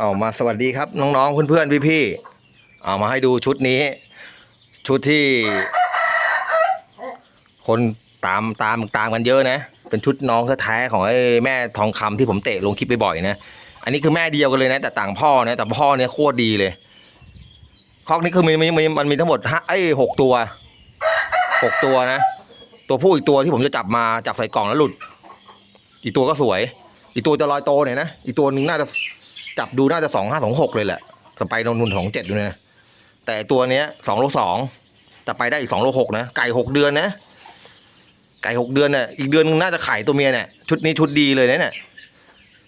เอามาสวัสดีครับ น้องๆเพื่อนๆพี่ๆเอามาให้ดูชุดนี้ ชุดที่ คนตามตามตามกันเยอะนะ เป็นชุดน้องแท้ของไอ้แม่ทองคำที่ผมเตะลงคลิปบ่อยๆนะอันนี้คือแม่เดียวกันเลยนะ แต่ต่างพ่อนะแต่พ่อเนี่ยโคตรดีเลยคอกนี้คือมีมีมีมันมีทั้งหมดห้าไอ้หกตัวหกตัวนะ ตัวผู้อีกตัวที่ผมจะจับมาจับใส่กล่องแล้วหลุด อีกตัวก็สวย อีกตัวจะลอยโตหน่อยนะอีกตัวหนึ่งน่าจะ จับดูน่าจะสองห้าสองหกเลยแหละสไปโนนุนสองเจ็ดดูนะแต่ตัวเนี้ยสองโลสองจะไปได้อีกสองโลหกนะ ไก่หกเดือนนะ ไก่หกเดือนน่ะอีกเดือนนึงน่าจะขายตัวเมียเนี่ยชุดนี้ชุดดีเลยนะเนี่ย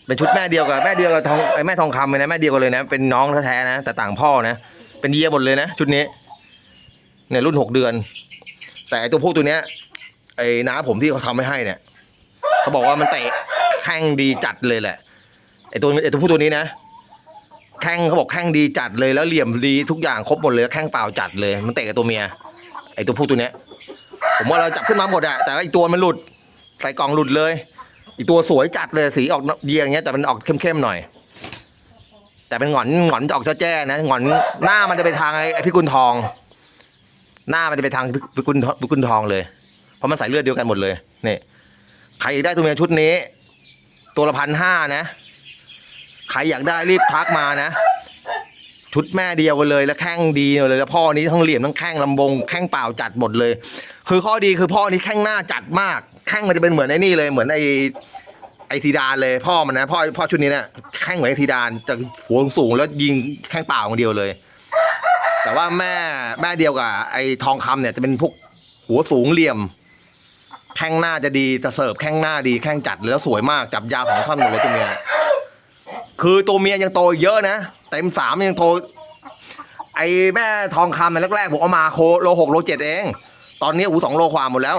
เป็นชุดแม่เดียวกับแม่เดียวกับทองไอ้แม่ทองคำเลยนะแม่เดียวกันเลยนะเป็นน้องแท้ๆนะแต่ต่างพ่อนะเป็นเยียหมดเลยนะชุดนี้เนี่ยรุ่นหกเดือน แต่ไอตัวพวกตัวเนี้ยไอ้น้าผมที่เขาทำไม่ให้เนี่ยเขาบอกว่ามันเตะแข้งดีจัดเลยแหละไอ้ตัวไอ้ตัวพวกตัวนี้นะ แข้งเขาบอกแข้งดีจัดเลยแล้วเหลี่ยมดีทุกอย่างครบหมดเลยแล้วแข้งเปล่าจัดเลย มันเตะกับตัวเมียไอตัวผู้ตัวเนี้ย ผมว่าเราจับขึ้นมาหมดอะแต่ว่าอีกตัวมันหลุด ใส่กล่องหลุดเลย อีกตัวสวยจัดเลยสีออกเยียอย่างเงี้ยแต่มันออกเข้มๆหน่อย แต่เป็นหงอนหงอนออกแจ้ๆนะหงอนหน้ามันจะไปทางไอพิกุลทอง หน้ามันจะไปทางพิกุลพิกุลทองเลย เพราะมันใส่เลือดเดียวกันหมดเลยนี่ใครได้ตัวเมียชุดนี้ ตัวละพันห้านะ ใครอยากได้รีบทักมานะ ชุดแม่เดียวกันเลยแล้วแข้งดีเลยแล้วพ่อนี้ทั้งเหลี่ยมทั้งแข้งลำบงแข้งเปล่าจัดหมดเลย คือข้อดีคือพ่อนี้แข้งหน้าจัดมาก แข้งมันจะเป็นเหมือนไอ้นี่เลยเหมือนไอ้ไอ้ทีดานเลยพ่อมันนะพ่อพ่อชุดนี้เนี่ยแข้งเหมือนไอ้ทีดานจะหัวสูงแล้วยิงแข้งเปล่าอย่างเดียวเลย แต่ว่าแม่แม่เดียวกับไอ้ทองคำเนี่ยจะเป็นพวกหัวสูงเหลี่ยม แข้งหน้าจะดีจะเสิร์ฟแข้งหน้าดีแข้งจัดเลยแล้วสวยมากจับยาวของท่อนหมดเลยตัวเมีย คือตัวเมียยังโตอีกเยอะนะเต็มสามยังโต ไอ้แม่ทองคำในแรกๆผมเอามาโคโลหกโลเจ็ดเอง ตอนนี้อูสองโลความหมดแล้ว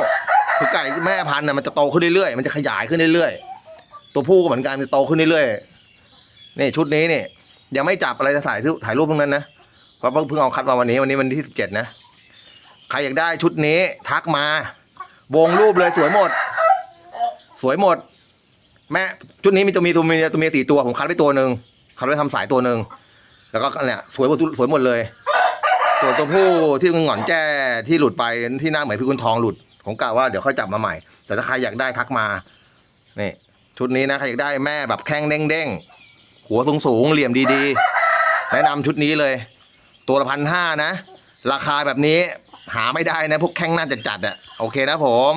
คือไก่แม่พันธุ์น่ะมันจะโตขึ้นเรื่อยๆมันจะขยายขึ้นเรื่อยๆตัวผู้ก็เหมือนกันมันจะโตขึ้นเรื่อยๆนี่ชุดนี้นี่ยังไม่จับอะไรจะถ่ายถ่ายรูปพวกนั้นนะเพราะเพิ่งเอาคัดมาวันนี้วันนี้วันที่สิบเจ็ดนะใครอยากได้ชุดนี้ทักมา วงรูปเลยสวยหมด สวยหมด แม่ชุดนี้มีตัวมีตัวเมียตัวเมียสี่ตัวผมคัดไปตัวหนึ่งคัดไว้ทำสายตัวหนึ่งแล้วก็เนี่ยสวยหมดสวยหมดเลยส่วนตัวผู้ที่หงอนแจ้ที่หลุดไปที่หน้าเหมือนพี่คุณทองหลุดผมกะว่าเดี๋ยวค่อยจับมาใหม่ แต่ถ้าใครอยากได้ทักมานี่ชุดนี้นะใครอยากได้แม่แบบแข้งเด้งๆหัวสูงสูงๆเหลี่ยมดีๆ แนะนำชุดนี้เลย ตัวละพันห้านะ ราคาแบบนี้หาไม่ได้นะพวกแข้งน่าจะจัดๆอะโอเคนะผม